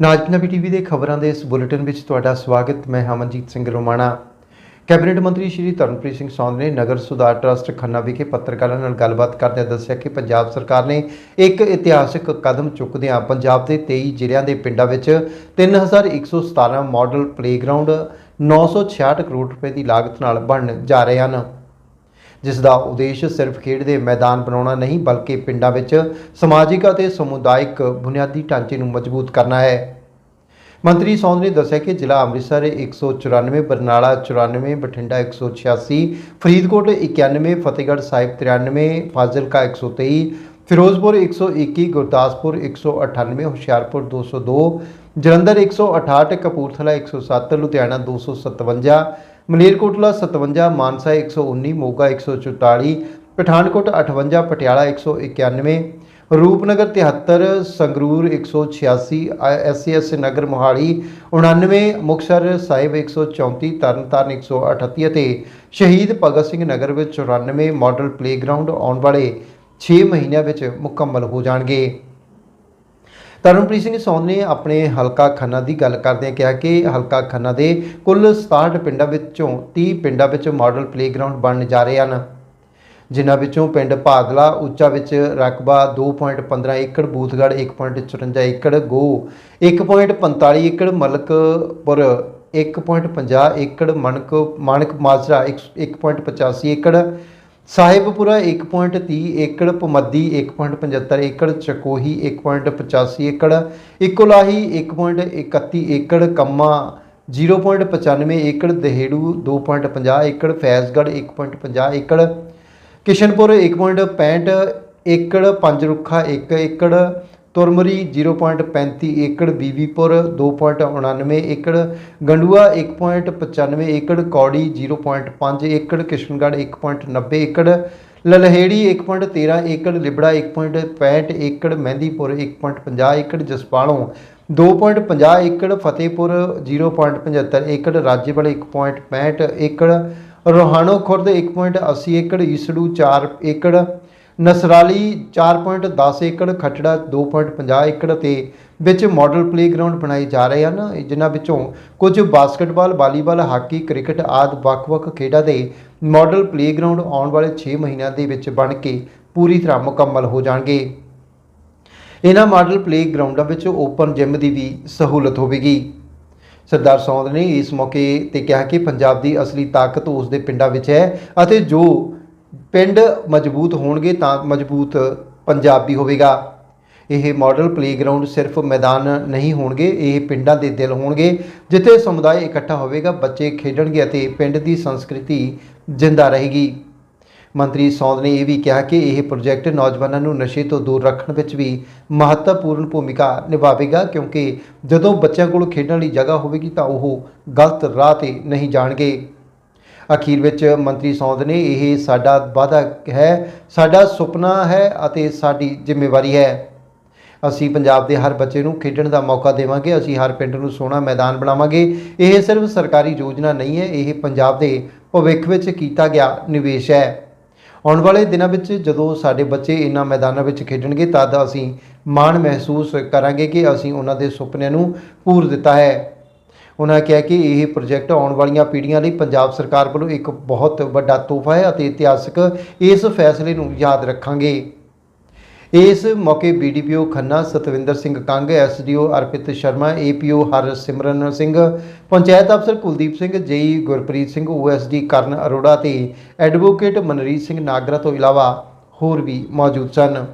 ਨਾਜ Punjabi TV ਦੇ ਖਬਰਾਂ ਦੇ ਇਸ ਬੁਲੇਟਿਨ ਵਿੱਚ ਤੁਹਾਡਾ ਸਵਾਗਤ, ਮੈਂ ਹਮਨਜੀਤ ਸਿੰਘ ਰੋਮਾਣਾ। ਕੈਬਨਿਟ ਮੰਤਰੀ ਸ਼੍ਰੀ ਤਰਨਪ੍ਰੀਤ ਸਿੰਘ ਸੌਂਦ ਨੇ ਨਗਰ ਸੁਧਾਰ ਟਰਸਟ ਖੰਨਾ ਵਿਖੇ ਪੱਤਰਕਾਰਾਂ ਨਾਲ ਗੱਲਬਾਤ ਕਰਦਿਆਂ ਦੱਸਿਆ ਕਿ ਪੰਜਾਬ ਸਰਕਾਰ ਨੇ ਇੱਕ ਇਤਿਹਾਸਕ ਕਦਮ ਚੁੱਕਦਿਆਂ ਪੰਜਾਬ ਦੇ 23 ਜ਼ਿਲ੍ਹਿਆਂ ਦੇ ਪਿੰਡਾਂ ਵਿੱਚ 3117 ਮਾਡਲ ਪਲੇਗਰਾਉਂਡ 966 ਕਰੋੜ ਰੁਪਏ ਦੀ ਲਾਗਤ ਨਾਲ ਬਣਨ ਜਾ ਰਹੇ ਹਨ। ਜਿਸ ਦਾ ਉਦੇਸ਼ ਸਿਰਫ ਖੇਡ ਦੇ ਮੈਦਾਨ ਬਣਾਉਣਾ ਨਹੀਂ, ਬਲਕਿ ਪਿੰਡਾਂ ਵਿੱਚ ਸਮਾਜਿਕ ਅਤੇ ਸਮੁਦਾਇਕ ਬੁਨਿਆਦੀ ਢਾਂਚੇ ਨੂੰ ਮਜ਼ਬੂਤ ਕਰਨਾ ਹੈ। ਮੰਤਰੀ ਸੌਂਦ ਨੇ ਦੱਸਿਆ ਕਿ ਜ਼ਿਲ੍ਹਾ ਅੰਮ੍ਰਿਤਸਰ 194 ਬਰਨਾਲਾ 94 ਬਠਿੰਡਾ 186 ਫਰੀਦਕੋਟ 91 ਫਤਿਹਗੜ੍ਹ ਸਾਹਿਬ 93 ਫਾਜ਼ਿਲਕਾ 123 ਫਿਰੋਜ਼ਪੁਰ 121 ਗੁਰਦਾਸਪੁਰ 198 ਹੁਸ਼ਿਆਰਪੁਰ 202 ਜਲੰਧਰ 168 ਕਪੂਰਥਲਾ 107 ਲੁਧਿਆਣਾ 257 ਮਲੇਰਕੋਟਲਾ 57 ਮਾਨਸਾ 119 ਮੋਗਾ 144 ਪਠਾਨਕੋਟ 58 ਪਟਿਆਲਾ 191 ਰੂਪਨਗਰ 73 ਸੰਗਰੂਰ 186 ਐਸਸੀਐਸ ਨਗਰ ਮੋਹਾਲੀ 99 ਮੁਕਤਸਰ ਸਾਹਿਬ 134 ਤਰਨਤਾਰਨ 138 ਅਤੇ ਸ਼ਹੀਦ ਭਗਤ ਸਿੰਘ ਨਗਰ ਵਿੱਚ 94 ਮਾਡਲ ਪਲੇਗਰਾਉਂਡ ਆਉਣ ਵਾਲੇ 6 ਮਹੀਨਿਆਂ ਵਿੱਚ ਮੁਕੰਮਲ ਹੋ ਜਾਣਗੇ। ਤਰਨਪ੍ਰੀਤ ਸਿੰਘ ਸੌਂਦ ਨੇ ਆਪਣੇ ਹਲਕਾ ਖੰਨਾ ਦੀ ਗੱਲ ਕਰਦਿਆਂ ਕਿਹਾ ਕਿ ਹਲਕਾ ਖੰਨਾ ਦੇ ਕੁੱਲ 67 ਪਿੰਡਾਂ ਵਿੱਚੋਂ 30 ਪਿੰਡਾਂ ਵਿੱਚ ਮਾਡਲ ਪਲੇਗਰਾਉਂਡ ਬਣਨ ਜਾ ਰਹੇ ਹਨ। ਜਿਨ੍ਹਾਂ ਵਿੱਚੋਂ ਪਿੰਡ ਭਾਗਲਾ ਉੱਚਾ ਵਿੱਚ ਰਕਬਾ 2.15 ਏਕੜ ਬੂਥਗੜ 1.54 ਏਕੜ ਗੋ 1.45 ਏਕੜ, ਮਲਕਪੁਰ 1.50 ਏਕੜ, ਮਣਕ ਮਾਨਕ ਮਾਜਰਾ 1.85 ਏਕੜ, ਸਾਹਿਬਪੁਰਾ 1.30 ਏਕੜ ਪਮੱਦੀ 1.75 ਏਕੜ, ਚਕੋਹੀ 1.85 ਏਕੜ, ਇਕੋਲਾਹੀ 1.31 ਏਕੜ, ਕੰਮਾ 0.95 ਏਕੜ, ਦਹੇੜੂ 2.50 ਏਕੜ ਫੈਜ਼ਗੜ 1.50 ਏਕੜ ਕਿਸ਼ਨਪੁਰ 1.65 ਏਕੜ ਪੰਜ ਰੁੱਖਾ 1 ਏਕੜ, ਤੁਰਮਰੀ 0.35 ਏਕੜ, ਬੀਬੀਪੁਰ 2.99 ਏਕੜ, ਗੰਡੂਆ 1.95 ਏਕੜ, ਕੌੜੀ 0.5 ਏਕੜ, ਕਿਸ਼ਨਗੜ੍ਹ 1.90 ਏਕੜ, ਲਲਹੇੜੀ 1.13 ਏਕੜ, ਲਿਬੜਾ 1.65 ਏਕੜ, ਮਹਿੰਦੀਪੁਰ 1.50 ਏਕੜ, ਜਸਪਾਲੋਂ 2.50 ਏਕੜ, ਫਤਿਹਪੁਰ 0.75 ਏਕੜ, ਰਾਜੇਵਾਲ 1.65 ਏਕੜ ਰੋਹਾਣੋ ਖੁਰਦ 1.80 ਏਕੜ, ਈਸੜੂ 4 ਏਕੜ, ਨਸਰਾਲੀ 4.10 ਏਕੜ, ਖਟੜਾ 2.50 ਏਕੜ ਤੇ ਵਿੱਚ ਮਾਡਲ ਪਲੇਗਰਾਉਂਡ ਬਣਾਏ ਜਾ ਰਹੇ ਹਨ। ਜਿਨ੍ਹਾਂ ਵਿੱਚੋਂ ਕੁਝ ਬਾਸਕਟਬਾਲ ਵਾਲੀਬਾਲ ਹਾਕੀ ਕ੍ਰਿਕਟ ਆਦਿ ਵੱਖ-ਵੱਖ ਖੇਡਾਂ ਦੇ ਮਾਡਲ ਪਲੇਗਰਾਉਂਡ ਆਉਣ ਵਾਲੇ 6 ਮਹੀਨਿਆਂ ਦੇ ਵਿੱਚ ਬਣ ਕੇ ਪੂਰੀ ਤਰ੍ਹਾਂ ਮੁਕੰਮਲ ਹੋ ਜਾਣਗੇ। ਇਹਨਾਂ ਮਾਡਲ ਪਲੇਗਰਾਉਂਡਾਂ ਵਿੱਚ ਓਪਨ ਜਿਮ ਦੀ ਵੀ ਸਹੂਲਤ ਹੋਵੇਗੀ। ਸਰਦਾਰ ਸੌਂਦ ਨੇ ਇਸ ਮੌਕੇ ਤੇ ਕਿਹਾ ਕਿ ਪੰਜਾਬ ਦੀ ਅਸਲੀ ਤਾਕਤ ਉਸ ਦੇ ਪਿੰਡਾਂ ਵਿੱਚ ਹੈ ਅਤੇ ਜੋ ਪਿੰਡ ਮਜ਼ਬੂਤ ਹੋਣਗੇ ਤਾਂ ਮਜ਼ਬੂਤ ਪੰਜਾਬ ਵੀ ਹੋਵੇਗਾ। ਇਹ ਮਾਡਲ ਪਲੇਗਰਾਉਂਡ ਸਿਰਫ ਮੈਦਾਨ ਨਹੀਂ ਹੋਣਗੇ, ਇਹ ਪਿੰਡਾਂ ਦੇ ਦਿਲ ਹੋਣਗੇ, ਜਿੱਥੇ ਸਮੁਦਾਇ ਇਕੱਠਾ ਹੋਵੇਗਾ, ਬੱਚੇ ਖੇਡਣਗੇ ਅਤੇ ਪਿੰਡ ਦੀ ਸੰਸਕ੍ਰਿਤੀ ਜਿੰਦਾ ਰਹੇਗੀ। ਮੰਤਰੀ ਸੌਂਦ ਨੇ ਇਹ ਵੀ ਕਿਹਾ ਕਿ ਇਹ ਪ੍ਰੋਜੈਕਟ ਨੌਜਵਾਨਾਂ ਨੂੰ ਨਸ਼ੇ ਤੋਂ ਦੂਰ ਰੱਖਣ ਵਿੱਚ ਵੀ ਮਹੱਤਵਪੂਰਨ ਭੂਮਿਕਾ ਨਿਭਾਵੇਗਾ, ਕਿਉਂਕਿ ਜਦੋਂ ਬੱਚਿਆਂ ਕੋਲ ਖੇਡਣ ਲਈ ਜਗ੍ਹਾ ਹੋਵੇਗੀ ਤਾਂ ਉਹ ਗਲਤ ਰਾਹ ਤੇ ਨਹੀਂ ਜਾਣਗੇ। ਅਖੀਰ ਵਿੱਚ ਮੰਤਰੀ ਸੌਂਦ ਨੇ ਇਹ ਸਾਡਾ ਵਾਅਦਾ ਹੈ, ਸਾਡਾ ਸੁਪਨਾ ਹੈ ਅਤੇ ਸਾਡੀ ਜ਼ਿੰਮੇਵਾਰੀ ਹੈ। ਅਸੀਂ ਪੰਜਾਬ ਦੇ ਹਰ ਬੱਚੇ ਨੂੰ ਖੇਡਣ ਦਾ ਮੌਕਾ ਦੇਵਾਂਗੇ, ਅਸੀਂ ਹਰ ਪਿੰਡ ਨੂੰ ਸੋਹਣਾ ਮੈਦਾਨ ਬਣਾਵਾਂਗੇ। ਇਹ ਸਿਰਫ ਸਰਕਾਰੀ ਯੋਜਨਾ ਨਹੀਂ ਹੈ, ਇਹ ਪੰਜਾਬ ਦੇ ਭਵਿੱਖ ਵਿੱਚ ਕੀਤਾ ਗਿਆ ਨਿਵੇਸ਼ ਹੈ। ਆਉਣ ਵਾਲੇ ਦਿਨਾਂ ਵਿੱਚ ਜਦੋਂ ਸਾਡੇ ਬੱਚੇ ਇਹਨਾਂ ਮੈਦਾਨਾਂ ਵਿੱਚ ਖੇਡਣਗੇ ਤਦ ਅਸੀਂ ਮਾਣ ਮਹਿਸੂਸ ਕਰਾਂਗੇ ਕਿ ਅਸੀਂ ਉਹਨਾਂ ਦੇ ਸੁਪਨਿਆਂ ਨੂੰ ਪੂਰ ਦਿੱਤਾ ਹੈ। ਉਹਨਾਂ ਕਿਹਾ ਕਿ ਇਹ ਪ੍ਰੋਜੈਕਟ ਆਉਣ ਵਾਲੀਆਂ ਪੀੜ੍ਹੀਆਂ ਲਈ ਪੰਜਾਬ ਸਰਕਾਰ ਵੱਲੋਂ ਇੱਕ ਬਹੁਤ ਵੱਡਾ ਤੋਹਫਾ ਹੈ ਅਤੇ ਇਤਿਹਾਸਕ ਇਸ ਫੈਸਲੇ ਨੂੰ ਯਾਦ ਰੱਖਾਂਗੇ। ਇਸ ਮੌਕੇ BDPO Khanna Satwinder Singh Kang SDO Arpit Sharma APO Harsimran Singh, panchayat ਅਫਸਰ ਕੁਲਦੀਪ ਸਿੰਘ ਜੇਈ ਗੁਰਪ੍ਰੀਤ ਸਿੰਘ ਓਐਸਡੀ ਕਰਨ ਅਰੋੜਾ ਤੇ ਐਡਵੋਕੇਟ ਮਨਰੀਤ ਸਿੰਘ ਨਾਗਰਾ ਤੋਂ ਇਲਾਵਾ ਹੋਰ ਵੀ ਮੌਜੂਦ ਸਨ।